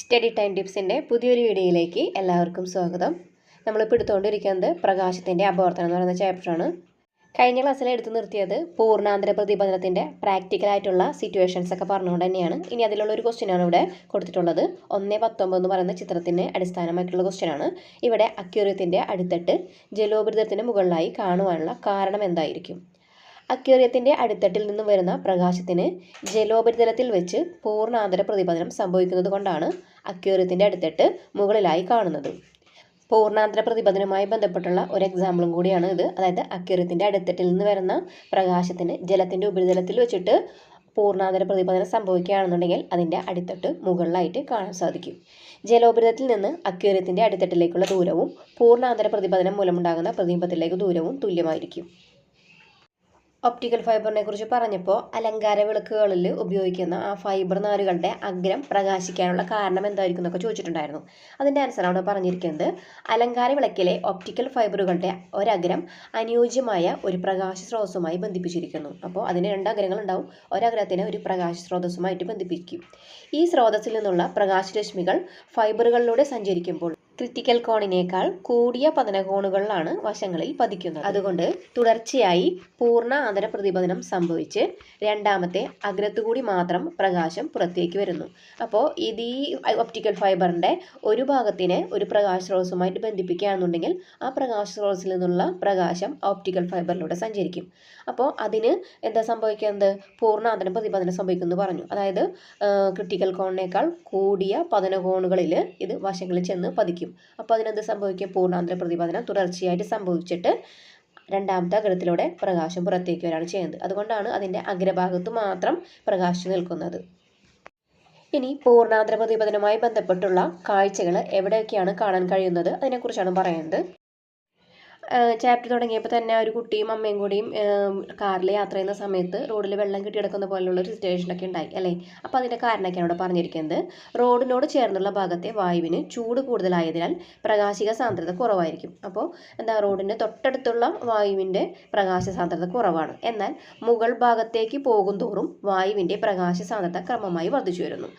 Study time ടിപ്സിന്റെ പുതിയൊരു വീഡിയോയിലേക്ക് എല്ലാവർക്കും സ്വാഗതം. നമ്മളിപ്പോൾ എടുത്തുകൊണ്ടിരിക്കുന്നത് പ്രകാശത്തിന്റെ അപവർത്തനം എന്ന് പറയുന്ന ചാപ്റ്ററാണ് കഴിഞ്ഞ ക്ലാസ്സിൽ എടുത്തു നിർത്തിയത് പൂർണാന്തര പ്രതിബന്ധനത്തിന്റെ പ്രാക്ടിക്കലായിട്ടുള്ള സിറ്റുവേഷൻസ് ഒക്കെ പറഞ്ഞുകൊണ്ട് തന്നെയാണ്. ഇനി അതിലുള്ള ഒരു ക്വസ്റ്റ്യനാണ് ഇവിടെ കൊടുത്തിട്ടുള്ളത്. ഒന്ന് പത്തൊമ്പത് എന്ന് പറയുന്ന ചിത്രത്തിന് അടിസ്ഥാനമായിട്ടുള്ള ക്വസ്റ്റ്യനാണ് ഇവിടെ അക്യൂറിയത്തിന്റെ അടുത്തിട്ട് ജലോപരിതത്തിന് മുകളിലായി കാണുവാനുള്ള കാരണം എന്തായിരിക്കും? അക്വേറിയത്തിന്റെ അടിത്തട്ടിൽ നിന്നും വരുന്ന പ്രകാശത്തിന് ജലോപരിതലത്തിൽ വെച്ച് പൂർണാന്തര പ്രതിഫലനം സംഭവിക്കുന്നത് കൊണ്ടാണ് അക്വേറിയത്തിന്റെ അടിത്തട്ട് മുകളിലായി കാണുന്നത്. പൂർണാന്തര പ്രതിപതനവുമായി ബന്ധപ്പെട്ടുള്ള ഒരു എക്സാമ്പിളും കൂടിയാണ് ഇത്. അതായത് അക്വേറിയത്തിന്റെ അടിത്തട്ടിൽ നിന്ന് വരുന്ന പ്രകാശത്തിന് ജലത്തിന്റെ ഉപരിതലത്തിൽ വെച്ചിട്ട് പൂർണാന്തര പ്രതിപതനം സംഭവിക്കുകയാണെന്നുണ്ടെങ്കിൽ അതിന്റെ അടിത്തട്ട് മുകളിലായിട്ട് കാണാൻ സാധിക്കും. ജലോപരിതത്തിൽ നിന്ന് അക്വേറിയത്തിന്റെ അടിത്തട്ടിലേക്കുള്ള ദൂരവും പൂർണാന്തര പ്രതിപതനം മൂലമുണ്ടാകുന്ന പ്രതിബിംബത്തിലേക്ക് ദൂരവും തുല്യമായിരിക്കും. ഒപ്റ്റിക്കൽ ഫൈബറിനെ കുറിച്ച് പറഞ്ഞപ്പോൾ അലങ്കാര വിളക്കുകളിൽ ഉപയോഗിക്കുന്ന ആ ഫൈബർ നാരുകളുടെ അഗ്രം പ്രകാശിക്കാനുള്ള കാരണം എന്തായിരിക്കും എന്നൊക്കെ ചോദിച്ചിട്ടുണ്ടായിരുന്നു. അതിന്റെ ആൻസർ അവിടെ പറഞ്ഞിരിക്കുന്നത് അലങ്കാര വിളക്കിലെ ഒപ്റ്റിക്കൽ ഫൈബറുകളുടെ ഒരഗ്രം അനുയോജ്യമായ ഒരു പ്രകാശ സ്രോതസ്സുമായി ബന്ധിപ്പിച്ചിരിക്കുന്നു. അപ്പോൾ അതിന് രണ്ട് അഗ്രങ്ങൾ ഉണ്ടാവും ഒരഗ്രത്തിനെ ഒരു പ്രകാശ സ്രോതസ്സുമായിട്ട് ബന്ധിപ്പിക്കും. ഈ സ്രോതസ്സിൽ നിന്നുള്ള പ്രകാശരശ്മികൾ ഫൈബറുകളിലൂടെ സഞ്ചരിക്കുമ്പോൾ ക്രിറ്റിക്കൽ കോണിനേക്കാൾ കൂടിയ പതനകോണുകളിലാണ് വശങ്ങളിൽ പതിക്കുന്നത്. അതുകൊണ്ട് തുടർച്ചയായി പൂർണ ആന്തര പ്രതിപതനം സംഭവിച്ച് രണ്ടാമത്തെ അഗ്രത്തുകൂടി മാത്രം പ്രകാശം പുറത്തേക്ക് വരുന്നു. അപ്പോൾ ഇത് ഈ ഒപ്റ്റിക്കൽ ഫൈബറിന്റെ ഒരു ഭാഗത്തിനെ ഒരു പ്രകാശ സ്രോതസ്സുമായിട്ട് ബന്ധിപ്പിക്കുകയാണെന്നുണ്ടെങ്കിൽ ആ പ്രകാശ സ്രോതസ്സിൽ നിന്നുള്ള പ്രകാശം ഒപ്റ്റിക്കൽ ഫൈബറിലൂടെ സഞ്ചരിക്കും. അപ്പോൾ അതിന് എന്താ സംഭവിക്കുന്നത്? പൂർണാന്തര പ്രതിപതനം സംഭവിക്കുന്നു പറഞ്ഞു. അതായത് ക്രിട്ടിക്കൽ കോണിനേക്കാൾ കൂടിയ പതനകോണുകളിൽ ഇത് വശങ്ങളിൽ ചെന്ന് പതിക്കും. അപ്പോൾ അതിനെന്ത് സംഭവിക്കും? പൂർണാന്തര പ്രതിപാദനം തുടർച്ചയായിട്ട് സംഭവിച്ചിട്ട് രണ്ടാമത്തെ അഗ്രത്തിലൂടെ പ്രകാശം പുറത്തേക്ക് വരികയാണ് ചെയ്യുന്നത്. അതുകൊണ്ടാണ് അതിന്റെ അഗ്രഭാഗത്ത് മാത്രം പ്രകാശം നിൽക്കുന്നത്. ഇനി പൂർണാന്തര പ്രതിപതനവുമായി ബന്ധപ്പെട്ടുള്ള കാഴ്ചകൾ എവിടെയൊക്കെയാണ് കാണാൻ കഴിയുന്നത്? അതിനെക്കുറിച്ചാണ് പറയുന്നത്. ചാപ്റ്റർ തുടങ്ങിയപ്പോൾ തന്നെ ഒരു കുട്ടിയും അമ്മയും കൂടിയും കാറിൽ യാത്ര ചെയ്യുന്ന സമയത്ത് റോഡിൽ വെള്ളം കെട്ടി കിടക്കുന്ന പോലുള്ള ഒരു സിറ്റുവേഷനൊക്കെ ഉണ്ടായി അല്ലേ? അപ്പോൾ അതിന്റെ കാരണമൊക്കെയാണ് ഇവിടെ പറഞ്ഞിരിക്കുന്നത്. റോഡിനോട് ചേർന്നുള്ള ഭാഗത്തെ വായുവിന് ചൂട് കൂടുതലായതിനാൽ പ്രകാശിക സാന്ദ്രത കുറവായിരിക്കും. അപ്പോൾ എന്താ റോഡിന്റെ തൊട്ടടുത്തുള്ള വായുവിന്റെ പ്രകാശ സാന്ദ്രത കുറവാണ്. എന്നാൽ മുകൾ ഭാഗത്തേക്ക് പോകും തോറും വായുവിന്റെ പ്രകാശ സാന്ദ്രത ക്രമമായി വർദ്ധിച്ചു വരുന്നു.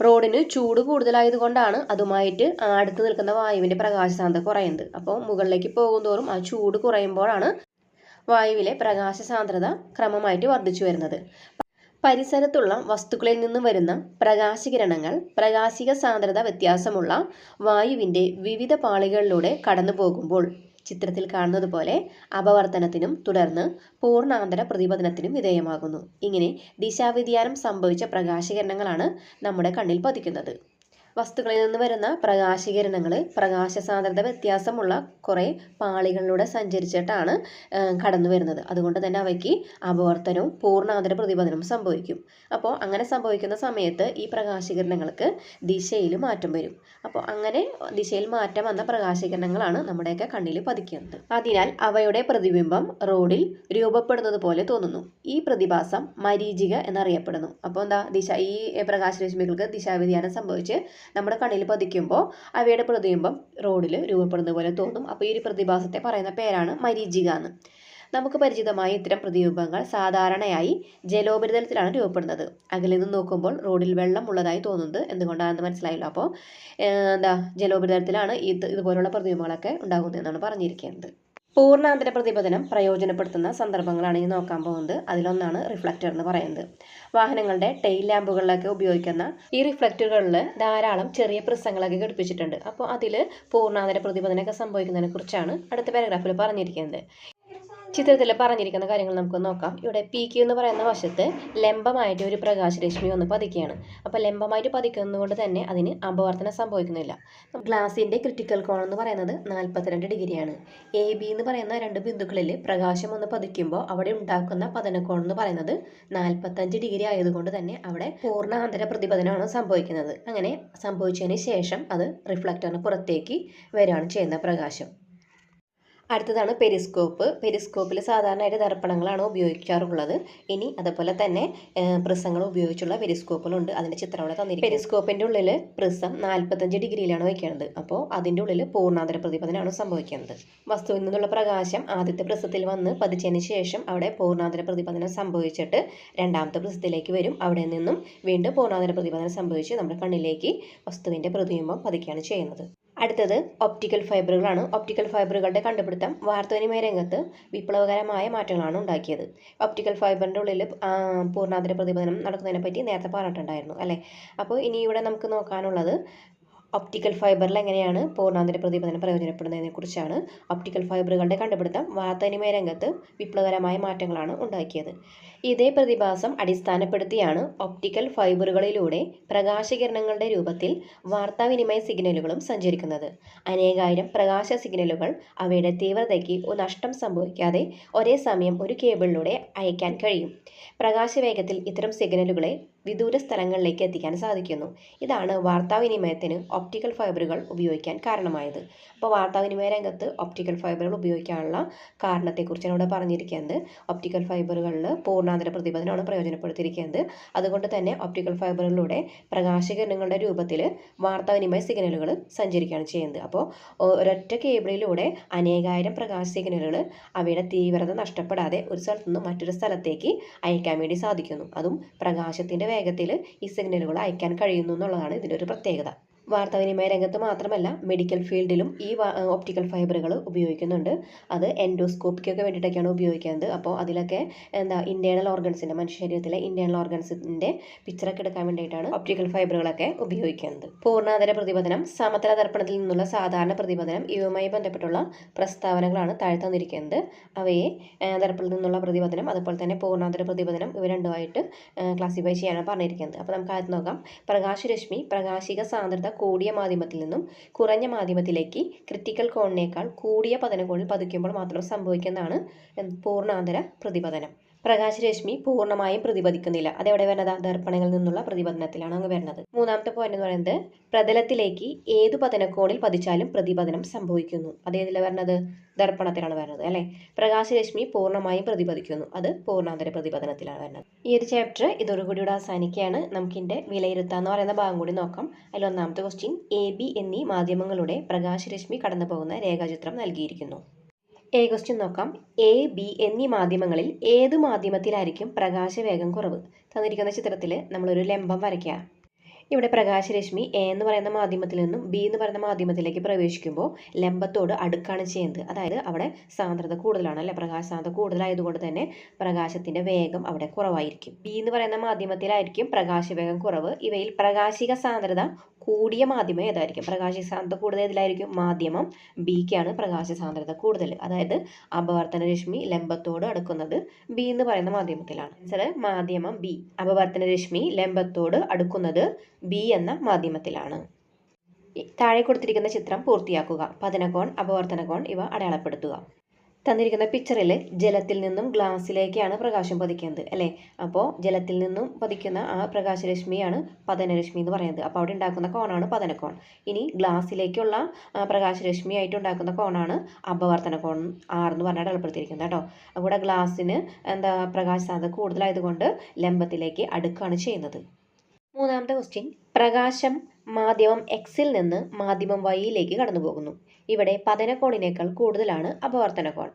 റോഡിന് ചൂട് കൂടുതലായതുകൊണ്ടാണ് അതുമായിട്ട് അടുത്ത് നിൽക്കുന്ന വായുവിന്റെ പ്രകാശസാന്ദ്രത കുറയുന്നത്. അപ്പോൾ മുകളിലേക്ക് പോകുന്തോറും ആ ചൂട് കുറയുമ്പോഴാണ് വായുവിലെ പ്രകാശ സാന്ദ്രത ക്രമമായിട്ട് വർദ്ധിച്ചു വരുന്നത്. പരിസരത്തുള്ള വസ്തുക്കളിൽ നിന്നും വരുന്ന പ്രകാശകിരണങ്ങൾ പ്രകാശിക സാന്ദ്രത വ്യത്യാസമുള്ള വായുവിന്റെ വിവിധ പാളികളിലൂടെ കടന്നു പോകുമ്പോൾ ചിത്രത്തിൽ കാണുന്നത് പോലെ അപവർത്തനത്തിനും തുടർന്ന് പൂർണാന്തര പ്രതിപതനത്തിനും വിധേയമാകുന്നു. ഇങ്ങനെ ദിശാവ്യതിയാനം സംഭവിച്ച പ്രകാശകിരണങ്ങളാണ് നമ്മുടെ കണ്ണിൽ പതിക്കുന്നത്. വസ്തുക്കളിൽ നിന്ന് വരുന്ന പ്രകാശകിരണങ്ങൾ പ്രകാശ സാന്ദ്രത വ്യത്യാസമുള്ള കുറേ പാളികളിലൂടെ സഞ്ചരിച്ചിട്ടാണ് കടന്നു വരുന്നത്. അതുകൊണ്ട് തന്നെ അവയ്ക്ക് അപവർത്തനവും പൂർണാന്തര പ്രതിപതനവും സംഭവിക്കും. അപ്പോൾ അങ്ങനെ സംഭവിക്കുന്ന സമയത്ത് ഈ പ്രകാശകിരണങ്ങൾക്ക് ദിശയിൽ മാറ്റം വരും. അപ്പോൾ അങ്ങനെ ദിശയിൽ മാറ്റം വന്ന പ്രകാശകിരണങ്ങളാണ് നമ്മുടെയൊക്കെ കണ്ണിൽ പതിക്കുന്നത്. അതിനാൽ അവയുടെ പ്രതിബിംബം റോഡിൽ രൂപപ്പെടുന്നത് പോലെ തോന്നുന്നു. ഈ പ്രതിഭാസം മരീചിക എന്നറിയപ്പെടുന്നു. അപ്പോൾ എന്താ? ദിശ ഈ പ്രകാശരശ്മികൾക്ക് ദിശാവ്യതിയാനം സംഭവിച്ച് നമ്മുടെ കണ്ണിൽ പതിക്കുമ്പോൾ അവയുടെ പ്രതിബിംബം റോഡിൽ രൂപപ്പെടുന്ന പോലെ തോന്നും. അപ്പോൾ ഈ ഒരു പ്രതിഭാസത്തെ പറയുന്ന പേരാണ് മരീചിക എന്ന്. നമുക്ക് പരിചിതമായ ഇത്തരം പ്രതിബിംബങ്ങൾ സാധാരണയായി ജലോപരിതലത്തിലാണ് രൂപപ്പെടുന്നത്. അകലിൽ നിന്ന് നോക്കുമ്പോൾ റോഡിൽ വെള്ളം ഉള്ളതായി തോന്നുന്നത് എന്തുകൊണ്ടാണെന്ന് മനസ്സിലായല്ലോ. അപ്പോൾ എന്താ ജലോപരിതലത്തിലാണ് ഇത് ഇതുപോലുള്ള പ്രതിബിംബങ്ങളൊക്കെ ഉണ്ടാകുന്നത് എന്നാണ് പറഞ്ഞിരിക്കുന്നത്. പൂർണാന്തര പ്രതിപതനം പ്രയോജനപ്പെടുത്തുന്ന സന്ദർഭങ്ങളാണ് ഇനി നോക്കാൻ പോകുന്നത്. അതിലൊന്നാണ് റിഫ്ലക്റ്റർ എന്ന് പറയുന്നത്. വാഹനങ്ങളുടെ ടെയിൽ ലാമ്പുകളിലൊക്കെ ഉപയോഗിക്കുന്ന ഈ റിഫ്ലക്റ്ററുകളിൽ ധാരാളം ചെറിയ പ്രസങ്ങളൊക്കെ ഘടിപ്പിച്ചിട്ടുണ്ട്. അപ്പോൾ അതിൽ പൂർണാന്തര പ്രതിപതനമൊക്കെ സംഭവിക്കുന്നതിനെ കുറിച്ചാണ് അടുത്ത പാരഗ്രാഫിൽ പറഞ്ഞിരിക്കുന്നത്. ചിത്രത്തിൽ പറഞ്ഞിരിക്കുന്ന കാര്യങ്ങൾ നമുക്ക് നോക്കാം. ഇവിടെ പി ക്യു എന്ന് പറയുന്ന വശത്ത് ലംബമായിട്ട് ഒരു പ്രകാശരശ്മി ഒന്ന് പതിക്കുകയാണ്. അപ്പോൾ ലംബമായിട്ട് പതിക്കുന്നതുകൊണ്ട് തന്നെ അതിന് അപവർത്തനം സംഭവിക്കുന്നില്ല. ഗ്ലാസിന്റെ ക്രിട്ടിക്കൽ കോൺ എന്ന് പറയുന്നത് നാൽപ്പത്തിരണ്ട് ഡിഗ്രിയാണ്. എ ബി എന്ന് പറയുന്ന രണ്ട് ബിന്ദുക്കളിൽ പ്രകാശം ഒന്ന് പതിക്കുമ്പോൾ അവിടെ ഉണ്ടാക്കുന്ന പതനക്കോൺ എന്ന് പറയുന്നത് നാൽപ്പത്തഞ്ച് ഡിഗ്രി ആയതുകൊണ്ട് തന്നെ അവിടെ പൂർണ അന്തര പ്രതിപതനമാണ് സംഭവിക്കുന്നത്. അങ്ങനെ സംഭവിച്ചതിന് ശേഷം അത് റിഫ്ലക്ടറിന് പുറത്തേക്ക് വരികയാണ് ചെയ്യുന്ന പ്രകാശം. അടുത്തതാണ് പെരിസ്കോപ്പ്. പെരിസ്കോപ്പിൽ സാധാരണയായിട്ട് ദർപ്പണങ്ങളാണ് ഉപയോഗിക്കാറുള്ളത്. ഇനി അതുപോലെ തന്നെ പ്രിസങ്ങൾ ഉപയോഗിച്ചുള്ള പെരിസ്കോപ്പുകളുണ്ട്. അതിന്റെ ചിത്രം തന്നിരിക്കുന്നത് തന്നിരിക്കും പെരിസ്കോപ്പിന്റെ ഉള്ളിൽ പ്രിസം നാൽപ്പത്തഞ്ച് ഡിഗ്രിയിലാണ് വയ്ക്കുന്നത് അപ്പോൾ അതിന്റെ ഉള്ളിൽ പൂർണാന്തര പ്രതിപതനമാണ് സംഭവിക്കുന്നത്. വസ്തുവിൽ നിന്നുള്ള പ്രകാശം ആദ്യത്തെ പ്രിസത്തിൽ വന്ന് പതിച്ചതിന് ശേഷം അവിടെ പൂർണാന്തര പ്രതിപതനം സംഭവിച്ചിട്ട് രണ്ടാമത്തെ പ്രിസത്തിലേക്ക് വരും. അവിടെ നിന്നും വീണ്ടും പൂർണാന്തര പ്രതിപതനം സംഭവിച്ച് നമ്മുടെ കണ്ണിലേക്ക് വസ്തുവിന്റെ പ്രതിബിംബം പതിക്കുകയാണ് ചെയ്യുന്നത്. അടുത്തത് ഒപ്റ്റിക്കൽ ഫൈബറുകളാണ് ഒപ്റ്റിക്കൽ ഫൈബറുകളുടെ കണ്ടുപിടുത്തം വാർത്തവിനിമയ രംഗത്ത് വിപ്ലവകരമായ മാറ്റങ്ങളാണ് ഉണ്ടാക്കിയത്. ഒപ്റ്റിക്കൽ ഫൈബറിന്റെ ഉള്ളിൽ പൂർണാന്തര പ്രതിഫലനം നടക്കുന്നതിനെ പറ്റി നേരത്തെ പറഞ്ഞിട്ടുണ്ടായിരുന്നു അല്ലേ? അപ്പോൾ ഇനി ഇവിടെ നമുക്ക് നോക്കാനുള്ളത് ഒപ്റ്റിക്കൽ ഫൈബറിൽ എങ്ങനെയാണ് പൂർണാന്തര പ്രതിപദനം പ്രയോജനപ്പെടുന്നതിനെ കുറിച്ചാണ് ഒപ്റ്റിക്കൽ ഫൈബറുകളുടെ കണ്ടുപിടുത്തം വാർത്താനിമയ രംഗത്ത് വിപ്ലവകരമായ മാറ്റങ്ങളാണ് ഉണ്ടാക്കിയത്. ഇതേ പ്രതിഭാസം അടിസ്ഥാനപ്പെടുത്തിയാണ് ഒപ്റ്റിക്കൽ ഫൈബറുകളിലൂടെ പ്രകാശകിരണങ്ങളുടെ രൂപത്തിൽ വാർത്താവിനിമയ സിഗ്നലുകളും സഞ്ചരിക്കുന്നത്. അനേകായിരം പ്രകാശ സിഗ്നലുകൾ അവയുടെ തീവ്രതയ്ക്ക് നഷ്ടം സംഭവിക്കാതെ ഒരേ സമയം ഒരു കേബിളിലൂടെ അയക്കാൻ കഴിയും. പ്രകാശവേഗത്തിൽ ഇത്തരം സിഗ്നലുകളെ വിദൂര സ്ഥലങ്ങളിലേക്ക് എത്തിക്കാൻ സാധിക്കുന്നു. ഇതാണ് വാർത്താവിനിമയത്തിന് ഒപ്റ്റിക്കൽ ഫൈബറുകൾ ഉപയോഗിക്കാൻ കാരണമായത്. അപ്പോൾ വാർത്താവിനിമയ രംഗത്ത് ഒപ്റ്റിക്കൽ ഫൈബറുകൾ ഉപയോഗിക്കാനുള്ള കാരണത്തെക്കുറിച്ചാണ് ഇവിടെ പറഞ്ഞിരിക്കുന്നത്. ഒപ്റ്റിക്കൽ ഫൈബറുകളിൽ പൂർണാന്തര പ്രതിബന്ധനമാണ് പ്രയോജനപ്പെടുത്തിയിരിക്കുന്നത്. അതുകൊണ്ട് തന്നെ ഒപ്റ്റിക്കൽ ഫൈബറുകളിലൂടെ പ്രകാശകിരണങ്ങളുടെ രൂപത്തിൽ വാർത്താവിനിമയ സിഗ്നലുകൾ സഞ്ചരിക്കുകയാണ് ചെയ്യുന്നത്. അപ്പോൾ ഒരൊറ്റ കേബിളിലൂടെ അനേകായിരം പ്രകാശ സിഗ്നലുകൾ അവയുടെ തീവ്രത നഷ്ടപ്പെടാതെ ഒരു സ്ഥലത്തു നിന്ന് മറ്റൊരു സ്ഥലത്തേക്ക് അയക്കാൻ വേണ്ടി സാധിക്കുന്നു. അതും പ്രകാശത്തിന്റെ വേഗത്തിൽ ഈ സിഗ്നലുകൾ അയക്കാൻ കഴിയുന്നു എന്നുള്ളതാണ് ഇതിന്റെ ഒരു പ്രത്യേകത. വാർത്താവിനിമയ രംഗത്ത് മാത്രമല്ല മെഡിക്കൽ ഫീൽഡിലും ഈ ഓപ്റ്റിക്കൽ ഫൈബറുകൾ ഉപയോഗിക്കുന്നുണ്ട്. അത് എൻഡോസ്കോപ്പിക്കൊക്കെ വേണ്ടിയിട്ടൊക്കെയാണ് ഉപയോഗിക്കുന്നത്. അപ്പോൾ അതിലൊക്കെ എന്താ ഇന്റേണൽ ഓർഗൻസിന്റെ മനുഷ്യ ശരീരത്തിലെ ഇന്റേണൽ ഓർഗൻസിന്റെ പിക്ചറൊക്കെ എടുക്കാൻ വേണ്ടിയിട്ടാണ് ഓപ്റ്റിക്കൽ ഫൈബറുകളൊക്കെ ഉപയോഗിക്കുന്നത്. പൂർണാന്തര പ്രതിപതനം സമതല ദർപ്പണത്തിൽ നിന്നുള്ള സാധാരണ പ്രതിപതനം ഇവയുമായി ബന്ധപ്പെട്ടുള്ള പ്രസ്താവനകളാണ് താഴെ തന്നിരിക്കുന്നത്. അവയെ ദർപ്പണത്തിൽ നിന്നുള്ള പ്രതിപതനം അതുപോലെ തന്നെ പൂർണാന്തര പ്രതിപതനം ഇവ രണ്ടുമായിട്ട് ക്ലാസിഫൈ ചെയ്യാനാണ് പറഞ്ഞിരിക്കുന്നത്. അപ്പോൾ നമുക്ക് ആദ്യം നോക്കാം. പ്രകാശരശ്മി പ്രകാശിക സാന്ദ്രത കൂടിയ മാധ്യമത്തിൽ നിന്നും കുറഞ്ഞ മാധ്യമത്തിലേക്ക് ക്രിട്ടിക്കൽ കോണിനേക്കാൾ കൂടിയ പതനകോണിൽ പതിക്കുമ്പോൾ മാത്രം സംഭവിക്കുന്നതാണ് പൂർണാന്തര പ്രതിപതനം. പ്രകാശരശ്മി പൂർണമായും പ്രതിപദിക്കുന്നില്ല അതെവിടെ വരുന്നത് ദർപ്പണങ്ങളിൽ നിന്നുള്ള പ്രതിപതനത്തിലാണ് അങ്ങ് വരുന്നത് മൂന്നാമത്തെ പോയിന്റ് എന്ന് പറയുന്നത് പ്രതലത്തിലേക്ക് ഏത് പതനക്കോണിൽ പതിച്ചാലും പ്രതിപതനം സംഭവിക്കുന്നു. അതേതിലെ വരുന്നത് ദർപ്പണത്തിലാണ് വരുന്നത് അല്ലേ? പ്രകാശരശ്മി പൂർണമായും പ്രതിപദിക്കുന്നു അത് പൂർണാന്തര പ്രതിപതനത്തിലാണ് വരുന്നത് ഈ ഒരു ചാപ്റ്റർ ഇതോടുകൂടി ഇവിടെ അവസാനിക്കുകയാണ്. നമുക്കിന്റെ വിലയിരുത്താന്ന് പറയുന്ന ഭാഗം കൂടി നോക്കാം. അതിൽ ഒന്നാമത്തെ ക്വസ്റ്റ്യൻ എ ബി എന്നീ മാധ്യമങ്ങളുടെ പ്രകാശരശ്മി കടന്നു പോകുന്ന രേഖാചിത്രം നൽകിയിരിക്കുന്നു. എ ക്വസ്റ്റ്യൻ നോക്കാം. എ ബി എന്നീ മാധ്യമങ്ങളിൽ ഏത് മാധ്യമത്തിലായിരിക്കും പ്രകാശവേഗം കുറവ്? തന്നിരിക്കുന്ന ചിത്രത്തിൽ നമ്മളൊരു ലംബം വരയ്ക്കുക. ഇവിടെ പ്രകാശരശ്മി എ എന്ന് പറയുന്ന മാധ്യമത്തിൽ നിന്നും ബി എന്ന് പറയുന്ന മാധ്യമത്തിലേക്ക് പ്രവേശിക്കുമ്പോൾ ലംബത്തോട് അടുക്കാണ് ചെയ്യുന്നത്. അതായത് അവിടെ സാന്ദ്രത കൂടുതലാണ് അല്ലെ? പ്രകാശ സാന്ദ്രത കൂടുതലായതുകൊണ്ട് തന്നെ പ്രകാശത്തിന്റെ വേഗം അവിടെ കുറവായിരിക്കും. ബി എന്ന് പറയുന്ന മാധ്യമത്തിലായിരിക്കും പ്രകാശവേഗം കുറവ്. ഇവയിൽ പ്രകാശിക സാന്ദ്രത കൂടിയ മാധ്യമം ഏതായിരിക്കും? പ്രകാശ സാന്ദ്രത കൂടുതൽ ഏതിലായിരിക്കും? മാധ്യമം ബിക്കാണ് പ്രകാശ സാന്ദ്രത കൂടുതൽ. അതായത് അപവർത്തന രശ്മി ലംബത്തോട് അടുക്കുന്നത് ബി എന്ന് പറയുന്ന മാധ്യമത്തിലാണ്. മാധ്യമം ബി അപവർത്തന രശ്മി ലംബത്തോട് അടുക്കുന്നത് ബി എന്ന മാധ്യമത്തിലാണ്. താഴെ കൊടുത്തിരിക്കുന്ന ചിത്രം പൂർത്തിയാക്കുക. പതനകോൺ അപവർത്തനകോൺ ഇവ അടയാളപ്പെടുത്തുക. തന്നിരിക്കുന്ന പിക്ചറിൽ ജലത്തിൽ നിന്നും ഗ്ലാസ്സിലേക്കാണ് പ്രകാശം പതിക്കുന്നത് അല്ലേ? അപ്പോൾ ജലത്തിൽ നിന്നും പതിക്കുന്ന ആ പ്രകാശരശ്മിയാണ് പതനരശ്മി എന്ന് പറയുന്നത്. അപ്പോൾ അവിടെ ഉണ്ടാക്കുന്ന കോണാണ് പതനക്കോൺ ഇനി ഗ്ലാസ്സിലേക്കുള്ള പ്രകാശരശ്മി ആയിട്ട് ഉണ്ടാക്കുന്ന കോണാണ് അപവർത്തന കോൺ ആർ എന്ന് പറഞ്ഞാൽ അടയാളപ്പെടുത്തിയിരിക്കുന്നത് കേട്ടോ. അവിടെ ഗ്ലാസ്സിന് എന്താ പ്രകാശ സാധ്യത കൂടുതലായതുകൊണ്ട് ലംബത്തിലേക്ക് അടുക്കാണ് ചെയ്യുന്നത്. മൂന്നാമത്തെ ക്വസ്റ്റ്യൻ പ്രകാശം മാധ്യമം എക്സിൽ നിന്ന് മാധ്യമം വൈയിലേക്ക് കടന്നു പോകുന്നു ഇവിടെ പതനക്കോണിനേക്കാൾ കൂടുതലാണ് അപവർത്തന കോൺ.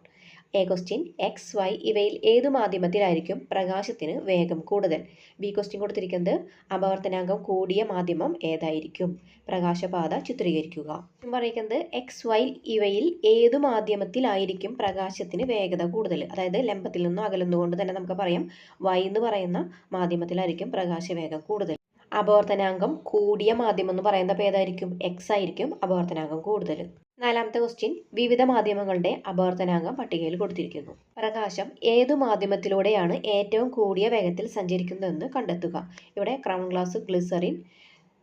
എ ക്വസ്റ്റ്യൻ എക്സ് വൈ ഇവയിൽ ഏത് മാധ്യമത്തിലായിരിക്കും പ്രകാശത്തിന് വേഗം കൂടുതൽ? ബി ക്വസ്റ്റ്യൻ കൊടുത്തിരിക്കുന്നത് അപവർത്തനാംഗം കൂടിയ മാധ്യമം ഏതായിരിക്കും? പ്രകാശപാത ചിത്രീകരിക്കുക. പറയുന്നത് എക്സ് വൈ ഇവയിൽ ഏത് മാധ്യമത്തിലായിരിക്കും പ്രകാശത്തിന് വേഗത കൂടുതൽ? അതായത് ലംബത്തിൽ നിന്നും അകലുന്നുകൊണ്ട് തന്നെ നമുക്ക് പറയാം. വൈ എന്ന് പറയുന്ന മാധ്യമത്തിലായിരിക്കും പ്രകാശവേഗം കൂടുതൽ. അപവർത്തനാംഗം കൂടിയ മാധ്യമം എന്ന് പറയുന്നത് ഏതായിരിക്കും എക്സ് ആയിരിക്കും അപവർത്തനാംഗം കൂടുതൽ. നാലാമത്തെ ക്വസ്റ്റ്യൻ വിവിധ മാധ്യമങ്ങളുടെ അപവർത്തനാംഗം പട്ടികയിൽ കൊടുത്തിരിക്കുന്നു. പ്രകാശം ഏതു മാധ്യമത്തിലൂടെയാണ് ഏറ്റവും കൂടിയ വേഗത്തിൽ സഞ്ചരിക്കുന്നതെന്ന് കണ്ടെത്തുക. ഇവിടെ crown glass glycerin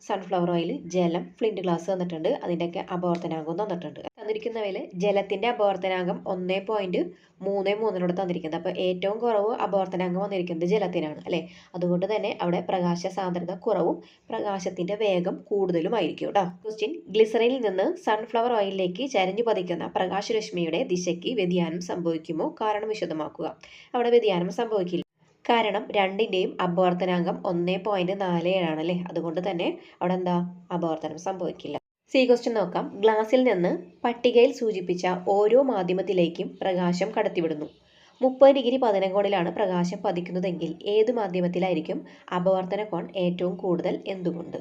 sunflower oil ജലം ഫ്ലിന്റ് ഗ്ലാസ് തന്നിട്ടുണ്ട്. അതിന്റെയൊക്കെ അപവർത്തനാംഗവും തന്നിട്ടുണ്ട്. തന്നിരിക്കുന്നവയിൽ ജലത്തിന്റെ അപവർത്തനാംഗം ഒന്നേ പോയിന്റ് മൂന്ന് മൂന്നിനോട് തന്നിരിക്കുന്നത്. അപ്പോൾ ഏറ്റവും കുറവ് അപവർത്തനാംഗം വന്നിരിക്കുന്നത് ജലത്തിനാണ് അല്ലേ? അതുകൊണ്ട് തന്നെ അവിടെ പ്രകാശ സാന്ദ്രത കുറവും പ്രകാശത്തിന്റെ വേഗം കൂടുതലുമായിരിക്കും കേട്ടോ ക്വസ്റ്റ്യൻ ഗ്ലിസറിനിൽ നിന്ന് സൺഫ്ലവർ ഓയിലിലേക്ക് ചരിഞ്ഞു പതിക്കുന്ന പ്രകാശരശ്മിയുടെ ദിശയ്ക്ക് വ്യതിയാനം സംഭവിക്കുമോ? കാരണം വിശദമാക്കുക. അവിടെ വ്യതിയാനം സംഭവിക്കില്ല. കാരണം രണ്ടിന്റെയും അപവർത്തനാംഗം ഒന്നേ പോയിന്റ് നാല് ഏഴാണ് അല്ലേ? അതുകൊണ്ട് തന്നെ അവിടെ എന്താ? അപവർത്തനം സംഭവിക്കില്ല. സി ക്വസ്റ്റ്യൻ നോക്കാം. ഗ്ലാസിൽ നിന്ന് പട്ടികയിൽ സൂചിപ്പിച്ച ഓരോ മാധ്യമത്തിലേക്കും പ്രകാശം കടത്തിവിടുന്നു. മുപ്പത് ഡിഗ്രി പതനകോണിലാണ് പ്രകാശം പതിക്കുന്നതെങ്കിൽ ഏത് മാധ്യമത്തിലായിരിക്കും അപവർത്തന കോൺ ഏറ്റവും കൂടുതൽ എന്തുകൊണ്ട്?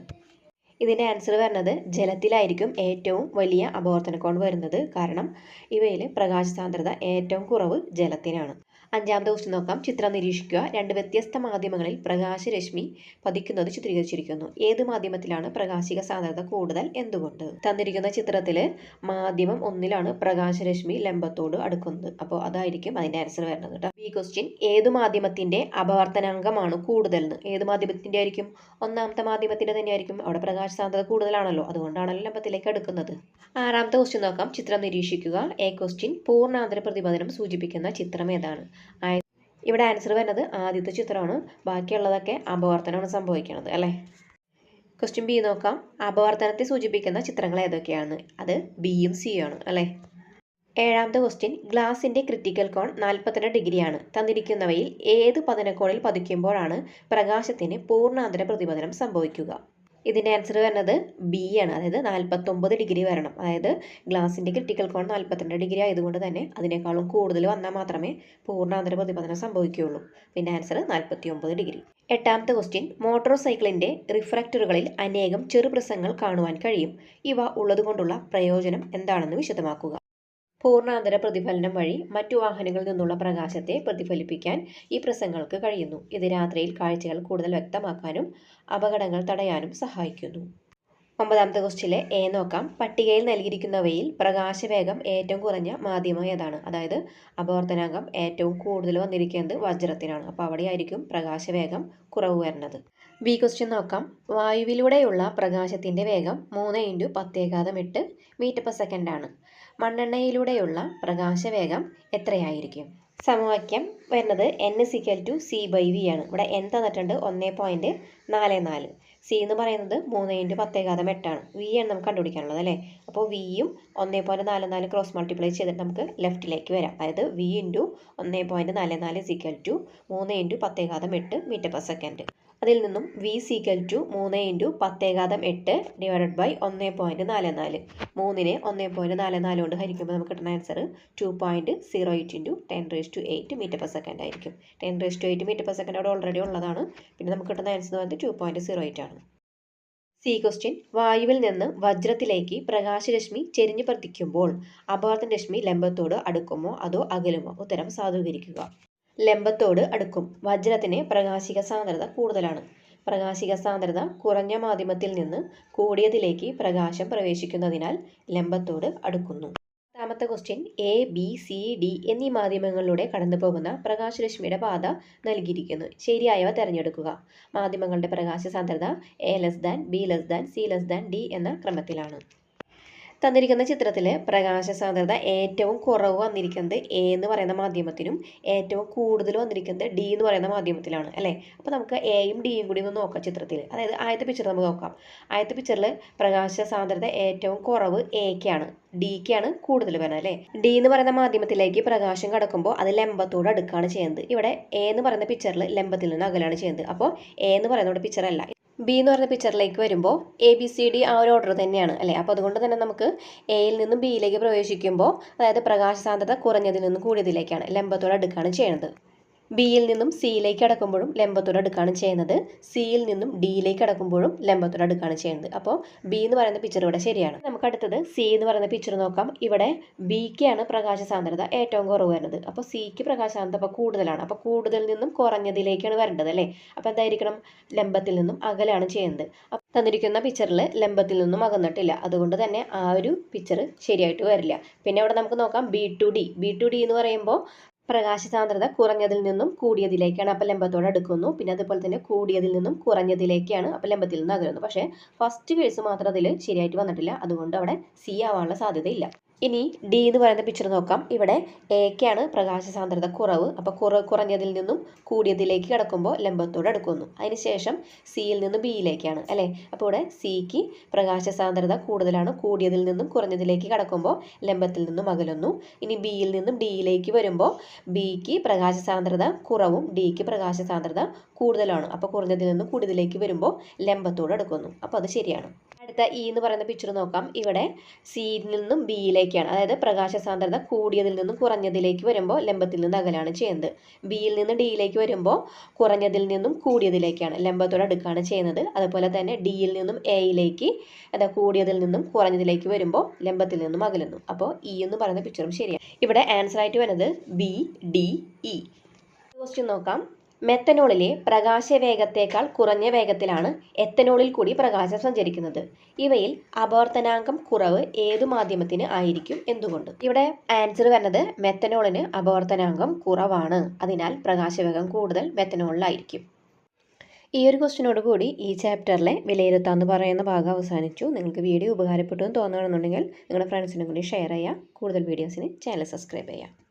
ഇതിന്റെ ആൻസർ വരുന്നത് ജലത്തിലായിരിക്കും ഏറ്റവും വലിയ അപവർത്തന കോൺ വരുന്നത്. കാരണം ഇവയിൽ പ്രകാശ സാന്ദ്രത ഏറ്റവും കുറവ് ജലത്തിനാണ്. അഞ്ചാമത്തെ ക്വസ്റ്റ്യൻ നോക്കാം. ചിത്രം നിരീക്ഷിക്കുക. രണ്ട് വ്യത്യസ്ത മാധ്യമങ്ങളിൽ പ്രകാശരശ്മി പതിക്കുന്നത് ചിത്രീകരിച്ചിരിക്കുന്നു. ഏത് മാധ്യമത്തിലാണ് പ്രകാശിക സാന്ദ്രത കൂടുതൽ എന്തുകൊണ്ട്? തന്നിരിക്കുന്ന ചിത്രത്തിൽ മാധ്യമം ഒന്നിലാണ് പ്രകാശരശ്മി ലംബത്തോട് അടുക്കുന്നത്. അപ്പോൾ അതായിരിക്കും അതിന്റെ ആൻസർ വരുന്നത് കേട്ടോ. ഈ ക്വസ്റ്റ്യൻ ഏത് മാധ്യമത്തിന്റെ അപവർത്തനാംഗമാണ് കൂടുതൽ എന്ന് ഏത് മാധ്യമത്തിന്റെ ആയിരിക്കും? ഒന്നാമത്തെ മാധ്യമത്തിന്റെ തന്നെയായിരിക്കും. അവിടെ പ്രകാശ സാന്ദ്രത കൂടുതലാണല്ലോ. അതുകൊണ്ടാണല്ലോ ലംബത്തിലേക്ക് അടുക്കുന്നത്. ആറാമത്തെ ക്വസ്റ്റ്യൻ നോക്കാം. ചിത്രം നിരീക്ഷിക്കുക. എ ക്വസ്റ്റ്യൻ പൂർണാന്തര പ്രതിപാദനം സൂചിപ്പിക്കുന്ന ചിത്രം ഏതാണ്? ഇവിടെ ആൻസർ വരുന്നത് ആദ്യത്തെ ചിത്രമാണ്. ബാക്കിയുള്ളതൊക്കെ അപവർത്തനമാണ് സംഭവിക്കുന്നത് അല്ലേ? ക്വസ്റ്റ്യൻ ബി നോക്കാം. അപവർത്തനത്തെ സൂചിപ്പിക്കുന്ന ചിത്രങ്ങൾ ഏതൊക്കെയാണ്? അത് ബിയും സിയും ആണ് അല്ലേ? ഏഴാമത്തെ ക്വസ്റ്റ്യൻ ഗ്ലാസിന്റെ ക്രിട്ടിക്കൽ കോൺ നാൽപ്പത്തിരണ്ട് ഡിഗ്രിയാണ്. തന്നിരിക്കുന്നവയിൽ ഏത് പതനക്കോണിൽ പതിക്കുമ്പോഴാണ് പ്രകാശത്തിന് പൂർണാന്തര പ്രതിപതനം സംഭവിക്കുക? ഇതിന്റെ ആൻസർ വരുന്നത് ബി ആണ്. അതായത് നാൽപ്പത്തൊമ്പത് ഡിഗ്രി വരണം. അതായത് ഗ്ലാസിന്റെ ക്രിട്ടിക്കൽ കോൺ നാൽപ്പത്തിരണ്ട് ഡിഗ്രി ആയതുകൊണ്ട് തന്നെ അതിനേക്കാളും കൂടുതൽ വന്നാൽ മാത്രമേ പൂർണാന്തര പ്രതിപതനം സംഭവിക്കുകയുള്ളൂ. പിന്നെ ആൻസർ നാൽപ്പത്തിയൊമ്പത് ഡിഗ്രി എട്ടാമത്തെ ക്വസ്റ്റ്യൻ മോട്ടോർ സൈക്കിളിന്റെ റിഫ്രാക്ടറുകളിൽ അനേകം ചെറുപ്രസങ്ങൾ കാണുവാൻ കഴിയും. ഇവ ഉള്ളതുകൊണ്ടുള്ള പ്രയോജനം എന്താണെന്ന് വിശദമാക്കുക. പൂർണാന്തര പ്രതിഫലനം വഴി മറ്റു വാഹനങ്ങളിൽ നിന്നുള്ള പ്രകാശത്തെ പ്രതിഫലിപ്പിക്കാൻ ഈ പ്രസംഗങ്ങൾക്ക് കഴിയുന്നു. ഇത് രാത്രിയിൽ കാഴ്ചകൾ കൂടുതൽ വ്യക്തമാക്കാനും അപകടങ്ങൾ തടയാനും സഹായിക്കുന്നു. ഒമ്പതാമത്തെ ക്വസ്റ്റിലെ എ നോക്കാം. പട്ടികയിൽ നൽകിയിരിക്കുന്നവയിൽ പ്രകാശവേഗം ഏറ്റവും കുറഞ്ഞ മാധ്യമം ഏതാണ്? അതായത് അപവർത്തനാംഗം ഏറ്റവും കൂടുതൽ വന്നിരിക്കുന്നത് വജ്രത്തിനാണ്. അപ്പോൾ അവിടെയായിരിക്കും പ്രകാശവേഗം കുറവ് വരുന്നത്. ബി ക്വസ്റ്റ്യൻ നോക്കാം. വായുവിലൂടെയുള്ള പ്രകാശത്തിന്റെ വേഗം മൂന്ന് ഇന്റു പത്തേകാതം എട്ട് മീറ്റർ പെർ സെക്കൻഡ് ആണ്. മണ്ണെണ്ണയിലൂടെയുള്ള പ്രകാശവേഗം എത്രയായിരിക്കും? സമവാക്യം വരുന്നത് N equal to C by V ആണ്. ഇവിടെ എൻ തന്നിട്ടുണ്ട് ഒന്നേ പോയിന്റ് നാല് നാല്. സി എന്ന് പറയുന്നത് മൂന്ന് ഇന്റു പത്തേകാതം എട്ടാണ് വി ആണ്. നമുക്ക് കണ്ടുപിടിക്കാനുള്ളത് അല്ലേ? അപ്പോൾ വിയും ഒന്നേ പോയിന്റ് നാല് നാല് ക്രോസ് മൾട്ടിപ്ലൈ ചെയ്തിട്ട് നമുക്ക് ലെഫ്റ്റിലേക്ക് വരാം. അതായത് വി ഇന്റു ഒന്നേ പോയിന്റ് നാല് നാല് സിക്കൽ ടു മൂന്ന് ഇന്റു പത്തേകാതം എട്ട് മീറ്റർ പെർ സെക്കൻഡ്. അതിൽ നിന്നും വി സീക്കൽ ടു മൂന്ന് ഇന്റു പത്തേകാതം എട്ട് ഡിവൈഡഡ് ബൈ ഒന്ന് പോയിന്റ് നാല് നാല്. മൂന്നിനെ ഒന്ന് പോയിന്റ് നാല് നാല് കൊണ്ട് ഹരിക്കുമ്പോൾ നമുക്ക് കിട്ടുന്ന answer two point zero eight into ten raise to eight metre per second ആയിരിക്കും. Ten raise to eight metre per second അവിടെ ഓൾറെഡി ഉള്ളതാണ്. പിന്നെ നമുക്ക് കിട്ടുന്ന ആൻസർ എന്ന് പറയുന്നത് ടു പോയിന്റ് സീറോ എയ്റ്റ് ആണ്. സി ക്വസ്റ്റ്യൻ വായുവിൽ നിന്ന് വജ്രത്തിലേക്ക് പ്രകാശരശ്മി ചെരിഞ്ഞു പതിക്കുമ്പോൾ അപവർത്തന രശ്മി ലംബത്തോട് അടുക്കുമോ അതോ അകലുമോ? ഉത്തരം സാധൂകരിക്കുക. ലംബത്തോട് അടുക്കും. വജ്രത്തിന് പ്രകാശിക സാന്ദ്രത കൂടുതലാണ്. പ്രകാശിക സാന്ദ്രത കുറഞ്ഞ മാധ്യമത്തിൽ നിന്ന് കൂടിയതിലേക്ക് പ്രകാശം പ്രവേശിക്കുന്നതിനാൽ ലംബത്തോട് അടുക്കുന്നു. രണ്ടാമത്തെ question A B C D എന്നീ മാധ്യമങ്ങളിലൂടെ കടന്നു പോകുന്ന പ്രകാശരശ്മിയുടെ പാത നൽകിയിരിക്കുന്നു. ശരിയായവ തിരഞ്ഞെടുക്കുക. മാധ്യമങ്ങളുടെ പ്രകാശ സാന്ദ്രത A less than B less than C less than D എന്ന ക്രമത്തിലാണ്. തന്നിരിക്കുന്ന ചിത്രത്തിൽ പ്രകാശ സാന്ദ്രത ഏറ്റവും കുറവ് വന്നിരിക്കുന്നത് എ എന്ന് പറയുന്ന മാധ്യമത്തിനും ഏറ്റവും കൂടുതൽ വന്നിരിക്കുന്നത് ഡി എന്ന് പറയുന്ന മാധ്യമത്തിലാണ് അല്ലേ? അപ്പോൾ നമുക്ക് എയും ഡിയും കൂടി ഒന്ന് നോക്കാം ചിത്രത്തിൽ അതായത് ആദ്യത്തെ പിക്ചർ നമുക്ക് നോക്കാം. ആദ്യത്തെ പിക്ചറിൽ പ്രകാശ സാന്ദ്രത ഏറ്റവും കുറവ് എക്കാണ് ഡിക്കാണ് കൂടുതൽ വരുന്നത് അല്ലേ? ഡി എന്ന് പറയുന്ന മാധ്യമത്തിലേക്ക് പ്രകാശം കടക്കുമ്പോൾ അത് ലംബത്തോട് അടുക്കാണ് ചെയ്യുന്നത്. ഇവിടെ എ എന്ന് പറയുന്ന പിക്ചറിൽ ലംബത്തിൽ നിന്ന് അകലാണ് ചെയ്യുന്നത്. അപ്പോൾ എ എന്ന് പറയുന്ന പിക്ചർ അല്ല. ബി എന്ന് പറയുന്ന പിക്ചറിലേക്ക് വരുമ്പോൾ എ ബി സി ഡി ആ ഒരു ഓർഡർ തന്നെയാണ് അല്ലേ? അപ്പോൾ അതുകൊണ്ട് തന്നെ നമുക്ക് എയിൽ നിന്നും ബിയിലേക്ക് പ്രവേശിക്കുമ്പോൾ അതായത് പ്രകാശ സാന്ദ്രത കുറഞ്ഞതിൽ നിന്നും കൂടിയതിലേക്കാണ് ലംബത്തോട് അടുക്കാണ് ചെയ്യുന്നത്. ബിയിൽ നിന്നും സിയിലേക്ക് അടക്കുമ്പോഴും ലംബത്തോട് അടുക്കാണ് ചെയ്യുന്നത്. സിയിൽ നിന്നും ഡിയിലേക്ക് അടക്കുമ്പോഴും ലംബത്തോട് അടുക്കാണ് ചെയ്യുന്നത്. അപ്പോൾ ബി എന്ന് പറയുന്ന പിക്ചർ ഇവിടെ ശരിയാണ്. നമുക്ക് അടുത്തത് സി എന്ന് പറയുന്ന പിക്ചർ നോക്കാം. ഇവിടെ ബിക്കാണ് പ്രകാശ സാന്ദ്രത ഏറ്റവും കുറവ് വരുന്നത്. അപ്പോൾ സിക്ക് പ്രകാശ സാന്ദ്രത അപ്പോൾ കൂടുതലാണ്. അപ്പോൾ കൂടുതൽ നിന്നും കുറഞ്ഞതിലേക്കാണ് വരേണ്ടത് അല്ലേ? അപ്പോൾ എന്തായിരിക്കണം? ലംബത്തിൽ നിന്നും അകലാണ് ചെയ്യുന്നത്. തന്നിരിക്കുന്ന പിക്ചറിൽ ലംബത്തിൽ നിന്നും അകന്നിട്ടില്ല. അതുകൊണ്ട് തന്നെ ആ ഒരു പിക്ചർ ശരിയായിട്ട് വരില്ല. പിന്നെ അവിടെ നമുക്ക് നോക്കാം B to D B to D എന്ന് പറയുമ്പോൾ പ്രകാശ സാന്ദ്രത കുറഞ്ഞതിൽ നിന്നും കൂടിയതിലേക്കാണ് അപ്പം ലംബത്തോട് അടുക്കുന്നു. പിന്നെ അതുപോലെ തന്നെ കൂടിയതിൽ നിന്നും കുറഞ്ഞതിലേക്കാണ് അപ്പം ലംബത്തിൽ നിന്ന് അകലുന്നു. പക്ഷേ ഫസ്റ്റ് കേസ് മാത്രം അതിൽ ശരിയായിട്ട് വന്നിട്ടില്ല. അതുകൊണ്ട് അവിടെ സി ആവാനുള്ള സാധ്യതയില്ല. ഇനി ഡി എന്ന് പറയുന്ന പിക്ചർ നോക്കാം. ഇവിടെ എക്കാണ് പ്രകാശ സാന്ദ്രത കുറവ്. അപ്പോൾ കുറ കുറഞ്ഞതിൽ നിന്നും കൂടിയതിലേക്ക് കിടക്കുമ്പോൾ ലംബത്തോട് അടുക്കുന്നു. അതിനുശേഷം സിയിൽ നിന്നും ബിയിലേക്കാണ് അല്ലേ? അപ്പോൾ ഇവിടെ സിക്ക് പ്രകാശ സാന്ദ്രത കൂടുതലാണ്. കൂടിയതിൽ നിന്നും കുറഞ്ഞതിലേക്ക് കിടക്കുമ്പോൾ ലംബത്തിൽ നിന്നും അകലുന്നു. ഇനി ബിയിൽ നിന്നും ഡിയിലേക്ക് വരുമ്പോൾ ബിക്ക് പ്രകാശ സാന്ദ്രത കുറവും ഡിക്ക് പ്രകാശ സാന്ദ്രത കൂടുതലാണ്. അപ്പോൾ കുറഞ്ഞതിൽ നിന്നും കൂടുതലേക്ക് വരുമ്പോൾ ലംബത്തോട് അടുക്കുന്നു. അപ്പോൾ അത് ശരിയാണ്. അടുത്ത ഇ എന്ന് പറയുന്ന പിക്ചർ നോക്കാം. ഇവിടെ സിയിൽ നിന്നും ബിയിലേക്കാണ് അതായത് പ്രകാശ സാന്ദ്രത കൂടിയതിൽ നിന്നും കുറഞ്ഞതിലേക്ക് വരുമ്പോൾ ലംബത്തിൽ നിന്ന് അകലാണ് ചെയ്യുന്നത്. ബിയിൽ നിന്ന് ഡിയിലേക്ക് വരുമ്പോൾ കുറഞ്ഞതിൽ നിന്നും കൂടിയതിലേക്കാണ് ലംബത്തോട് അടുക്കാണ് ചെയ്യുന്നത്. അതുപോലെ തന്നെ ഡിയിൽ നിന്നും എയിലേക്ക് അതായത് കൂടിയതിൽ നിന്നും കുറഞ്ഞതിലേക്ക് വരുമ്പോൾ ലംബത്തിൽ നിന്നും അകലുന്നു. അപ്പോൾ ഇ എന്ന് പറയുന്ന പിക്ചറും ശരിയാണ്. ഇവിടെ ആൻസർ ആയിട്ട് വരുന്നത് ബി ഡി ഇ ക്വസ്റ്റ്യൻ നോക്കാം. മെത്തനോളിലെ പ്രകാശവേഗത്തേക്കാൾ കുറഞ്ഞ വേഗത്തിലാണ് എത്തനോളിൽ കൂടി പ്രകാശം സഞ്ചരിക്കുന്നത്. ഇവയിൽ അപവർത്തനാങ്കം കുറവ് ഏതു മാധ്യമത്തിന് ആയിരിക്കും എന്തുകൊണ്ട്? ഇവിടെ ആൻസർ വരുന്നത് മെത്തനോളിന് അപവർത്തനാങ്കം കുറവാണ്. അതിനാൽ പ്രകാശവേഗം കൂടുതൽ മെത്തനോളിലായിരിക്കും. ഈ ഒരു ക്വസ്റ്റിനോട് കൂടി ഈ ചാപ്റ്ററിലെ വിലയിരുത്താമെന്ന് പറയുന്ന ഭാഗം അവസാനിച്ചു. നിങ്ങൾക്ക് വീഡിയോ ഉപകാരപ്പെട്ടു എന്ന് തോന്നുകയാണെന്നുണ്ടെങ്കിൽ നിങ്ങളുടെ ഫ്രണ്ട്സിനും കൂടി ഷെയർ ചെയ്യുക. കൂടുതൽ വീഡിയോസിന് ചാനൽ സബ്സ്ക്രൈബ് ചെയ്യുക.